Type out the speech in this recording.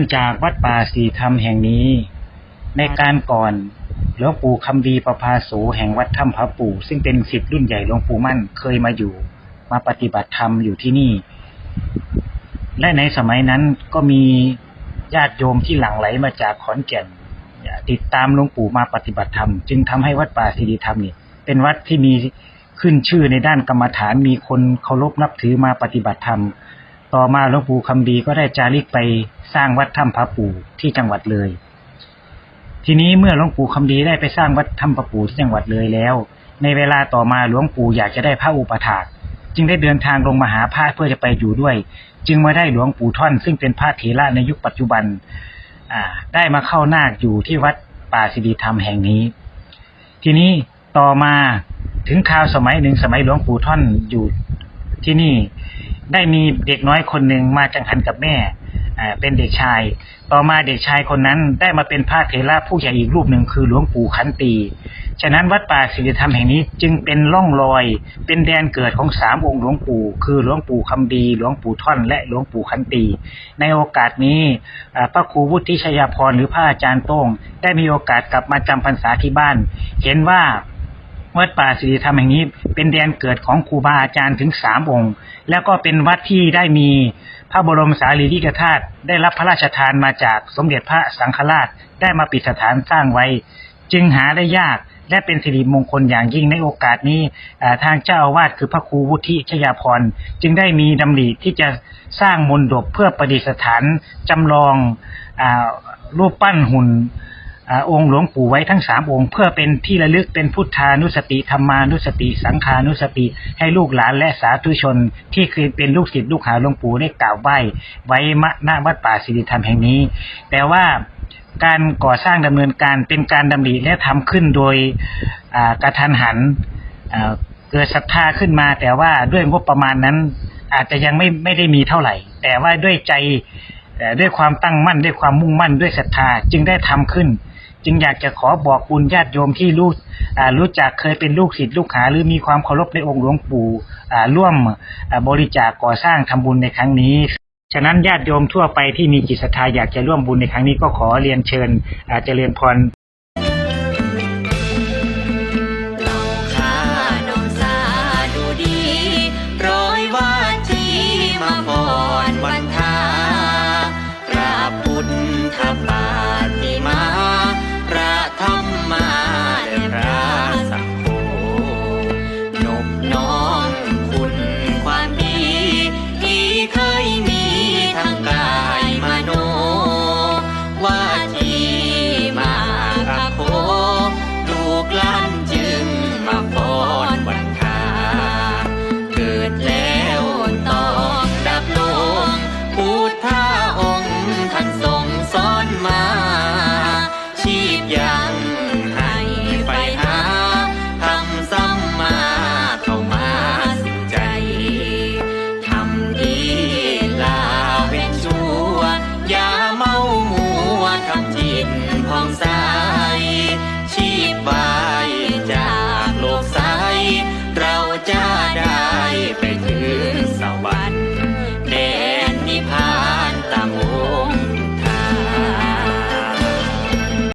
องจากวัดป่าสีธรรมแห่งนี้ ในการก่อนหลวงปู่คำดีประภาโสแห่งวัดถ้ำพระปู่ ซึ่งเป็นศิษย์รุ่นใหญ่หลวงปู่มั่นเคยมาอยู่ มาปฏิบัติธรรมอยู่ที่นี่ และในสมัยนั้นก็มีญาติโยมที่หลั่งไหลมาจากขอนแก่นติดตามหลวงปู่มาปฏิบัติธรรม จึงทำให้วัดป่าสิริธรรมนี่เป็นวัดที่มีขึ้นชื่อในด้านกรรมฐานมีคนเคารพนับถือมาปฏิบัติธรรม ต่อมาหลวงปู่คำดีก็ได้จาริกไปสร้างวัดถ้ำพระปู่ที่จังหวัดเลย ทีนี้เมื่อหลวงปู่คำดีได้ไปสร้างวัดถ้ำพระปู่ที่จังหวัดเลยแล้ว ในเวลาต่อมาหลวงปู่อยากจะได้พระอุปถากจึงได้เดินทางลงมาหาพระเพื่อจะไปอยู่ด้วย จึงมาได้หลวงปู่ท่อน ซึ่งเป็นพระเถระในยุคปัจจุบันได้มาเข้านาคอยู่ที่วัดป่าสิริธรรมแห่งนี้ ทีนี้ต่อมาถึงคราวสมัยหนึ่งสมัยหลวงปู่ท่อนอยู่ที่นี่ ได้มีเด็กน้อยคนหนึ่งมาจังหันกับแม่เป็นเด็กชาย ต่อมาเด็กชายคนนั้นได้มาเป็นพระเถระผู้ใหญ่อีกรูปหนึ่งคือหลวงปู่ขันตี ฉะนั้นวัดป่าศิริธรรมแห่งนี้จึงเป็นร่องรอย เป็นแดนเกิดของสามองค์หลวงปู่คือหลวงปู่คำดี หลวงปู่ท่อน และหลวงปู่ขันตี ในโอกาสนี้พระครูวุฒิชยาพรหรือพระอาจารย์โต้งได้มีโอกาสกลับมาจำพรรษาที่บ้าน เห็นว่า วัดป่าสิริธรรมแห่งนี้เป็นแดนเกิดของครูบาอาจารย์ถึงสามองค์ แล้วก็เป็นวัดที่ได้มีพระบรมสารีริกธาตุได้รับพระราชทานมาจากสมเด็จพระสังฆราชได้มาปิดสถานสร้างไว้ จึงหาได้ยากและเป็นสิริมงคลอย่างยิ่งในโอกาสนี้ทางเจ้าอาวาสคือพระครูวุฒิชยาพรจึงได้มีดำริที่จะสร้างมนดบเพื่อประดิษฐานจำลองอรูปปั้นหุ่น อองค์หลวงปู่ไว้ทั้งสามองค์ เพื่อเป็นที่ระลึกเป็นพุทธานุสติธรรมานุสติ สังขานุสติ ให้ลูกหลานและสาธุชน ที่เคยเป็นลูกศิษย์ลูกหาหลวงปู่ได้กล่าวไหว้ไว้มณวัดป่าสิริธรรมแห่งนี้ แต่ว่าการก่อสร้างดำเนินการเป็นการดำริและทำขึ้นโดยกระทันหันเกิดศรัทธาขึ้นมา แต่ว่าด้วยงบประมาณนั้น อาจจะยังไม่ไม่ได้มีเท่าไหร่ แต่ว่าด้วยใจด้วยความตั้งมั่นด้วยความมุ่งมั่นด้วยศรัทธาจึงได้ทำขึ้น จึงอยากจะขอบอกบุญญาติโยมที่รู้รู้จักเคยเป็นลูกศิษย์ลูกหา หรือมีความเคารพในองค์หลวงปู่ร่วมบริจาคก่อสร้างทำบุญในครั้งนี้ ฉะนั้นญาติโยมทั่วไปที่มีจิตศรัทธาอยากจะร่วมบุญในครั้งนี้ก็ขอเรียนเชิญจเจริญพร